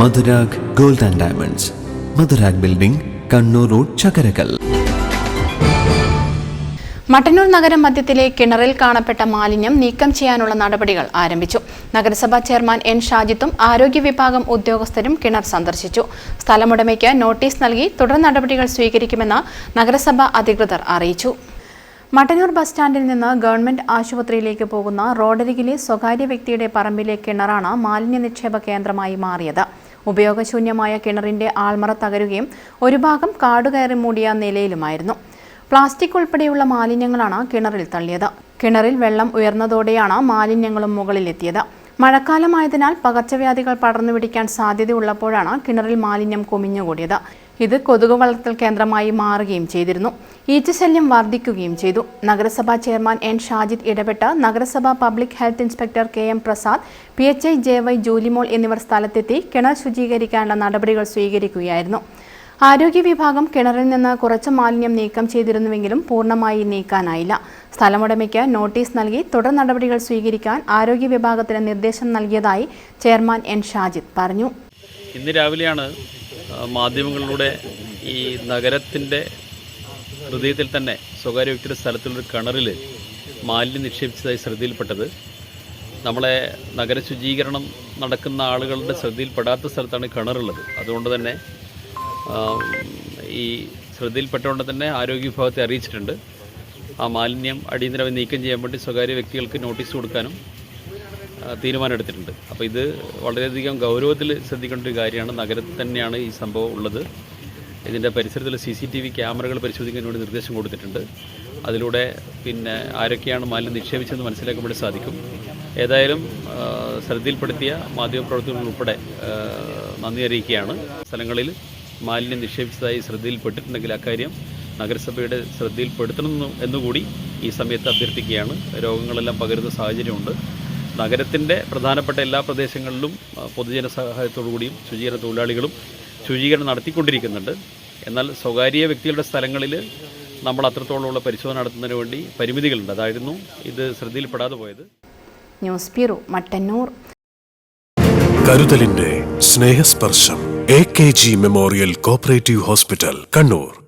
Madhurag gold and diamonds. Madhurag building Kannur road Chakkarakkal. Mattannur നഗരം മധ്യത്തിലെ കിണറിൽ കാണപ്പെട്ട മാലിന്യം നീക്കം ചെയ്യാനുള്ള നടപടികൾ ആരംഭിച്ചു. നഗരസഭാ ചെയർമാൻ എൻ ഷാജിത്തും ആരോഗ്യ വിഭാഗം ഉദ്യോഗസ്ഥരും കിണർ സന്ദർശിച്ചു. സ്ഥലമുടമയ്ക്ക് നോട്ടീസ് നൽകി തുടർ നടപടികൾ സ്വീകരിക്കുമെന്ന് നഗരസഭാ അധികൃതർ അറിയിച്ചു. മട്ടന്നൂർ ബസ് സ്റ്റാൻഡിൽ നിന്ന് ഗവൺമെന്റ് ആശുപത്രിയിലേക്ക് പോകുന്ന റോഡരികിലെ സ്വകാര്യ വ്യക്തിയുടെ പറമ്പിലെ കിണറാണ് മാലിന്യ നിക്ഷേപ കേന്ദ്രമായി മാറിയത്. ഉപയോഗശൂന്യമായ കിണറിന്റെ ആൾമറ തകരുകയും ഒരു ഭാഗം കാടുകയറി മൂടിയ നിലയിലുമായിരുന്നു. പ്ലാസ്റ്റിക് ഉൾപ്പെടെയുള്ള മാലിന്യങ്ങളാണ് കിണറിൽ തള്ളിയത്. കിണറിൽ വെള്ളം ഉയർന്നതോടെയാണ് മാലിന്യങ്ങളും മുകളിലെത്തിയത്. മഴക്കാലമായതിനാൽ പകർച്ചവ്യാധികൾ പടർന്നു പിടിക്കാൻ സാധ്യതയുള്ളപ്പോഴാണ് കിണറിൽ മാലിന്യം കുമിഞ്ഞുകൂടിയത്. ഇത് കൊതുക് വളർത്തൽ കേന്ദ്രമായി മാറുകയും ചെയ്തിരുന്നു. ഈച്ചശല്യം വർദ്ധിക്കുകയും ചെയ്തു. നഗരസഭാ ചെയർമാൻ എൻ ഷാജിദ് ഇടപെട്ട് നഗരസഭാ public health inspector K M Prasad P H I J Y Julimol എന്നിവർ സ്ഥലത്തെത്തി കിണർ ശുചീകരിക്കാനുള്ള നടപടികൾ സ്വീകരിക്കുകയായിരുന്നു. ആരോഗ്യ വിഭാഗം കിണറിൽ നിന്ന് കുറച്ച് മാലിന്യം നീക്കം ചെയ്തിരുന്നുവെങ്കിലും പൂർണമായി നീക്കാനായില്ല. സ്ഥലമുടമയ്ക്ക് നോട്ടീസ് നൽകി തുടർ നടപടികൾ സ്വീകരിക്കാൻ ആരോഗ്യ വിഭാഗത്തിന് നിർദ്ദേശം നൽകിയതായി ചെയർമാൻ എൻ ഷാജിദ് പറഞ്ഞു. ഇന്ന് രാവിലെയാണ് മാധ്യമങ്ങളിലൂടെ ഈ നഗരത്തിന്റെ ഹൃദയത്തിൽ തന്നെ സ്വകാര്യ വ്യക്തിയുടെ സ്ഥലത്തുള്ളൊരു കിണറിൽ മാലിന്യം നിക്ഷേപിച്ചതായി ശ്രദ്ധയിൽപ്പെട്ടത്. നമ്മളെ നഗര ശുചീകരണം നടക്കുന്ന ആളുകളുടെ ശ്രദ്ധയിൽപ്പെടാത്ത സ്ഥലത്താണ് കിണറുള്ളത്. അതുകൊണ്ട് തന്നെ ഈ ശ്രദ്ധയിൽപ്പെട്ടുകൊണ്ട് തന്നെ ആരോഗ്യ വിഭാഗത്തെ അറിയിച്ചിട്ടുണ്ട്. ആ മാലിന്യം അടിയന്തരമായി നീക്കം ചെയ്യാൻ വേണ്ടി സ്വകാര്യ വ്യക്തികൾക്ക് നോട്ടീസ് കൊടുക്കാനും തീരുമാനമെടുത്തിട്ടുണ്ട്. അപ്പോൾ ഇത് വളരെയധികം ഗൗരവത്തിൽ ശ്രദ്ധിക്കേണ്ട ഒരു കാര്യമാണ്. നഗരത്തിൽ തന്നെയാണ് ഈ സംഭവം ഉള്ളത്. ഇതിന്റെ പരിസരത്തുള്ള സി സി ടി വി ക്യാമറകൾ പരിശോധിക്കാൻ വേണ്ടി നിർദ്ദേശം കൊടുത്തിട്ടുണ്ട്. അതിലൂടെ പിന്നെ ആരൊക്കെയാണ് മാലിന്യം നിക്ഷേപിച്ചതെന്ന് മനസ്സിലാക്കാൻ വേണ്ടി സാധിക്കും. ഏതായാലും ശ്രദ്ധയിൽപ്പെടുത്തിയ മാധ്യമപ്രവർത്തകർ ഉൾപ്പെടെ നന്ദി അറിയിക്കുകയാണ്. സ്ഥലങ്ങളിൽ മാലിന്യം നിക്ഷേപിച്ചതായി ശ്രദ്ധയിൽപ്പെട്ടിട്ടുണ്ടെങ്കിൽ അക്കാര്യം നഗരസഭയുടെ ശ്രദ്ധയിൽപ്പെടുത്തണം എന്നുകൂടി ഈ സമയത്ത് അഭ്യർത്ഥിക്കുകയാണ്. രോഗങ്ങളെല്ലാം പകരുന്ന സാഹചര്യമുണ്ട്. നഗരത്തിന്റെ പ്രധാനപ്പെട്ട എല്ലാ പ്രദേശങ്ങളിലും പൊതുജന സഹായത്തോടു കൂടിയും ശുചീകരണ തൊഴിലാളികളും ശുചീകരണം നടത്തിക്കൊണ്ടിരിക്കുന്നുണ്ട്. എന്നാൽ സ്വകാര്യ വ്യക്തികളുടെ സ്ഥലങ്ങളിൽ നമ്മൾ അത്രത്തോളമുള്ള പരിശോധന നടത്തുന്നതിന് വേണ്ടി പരിമിതികളുണ്ട്. അതായിരുന്നു ഇത് ശ്രദ്ധയിൽപ്പെടാതെ പോയത്. News bureau Mattannur. കരുതലിന്റെ Snehasparsham A K G memorial cooperative hospital Kannur.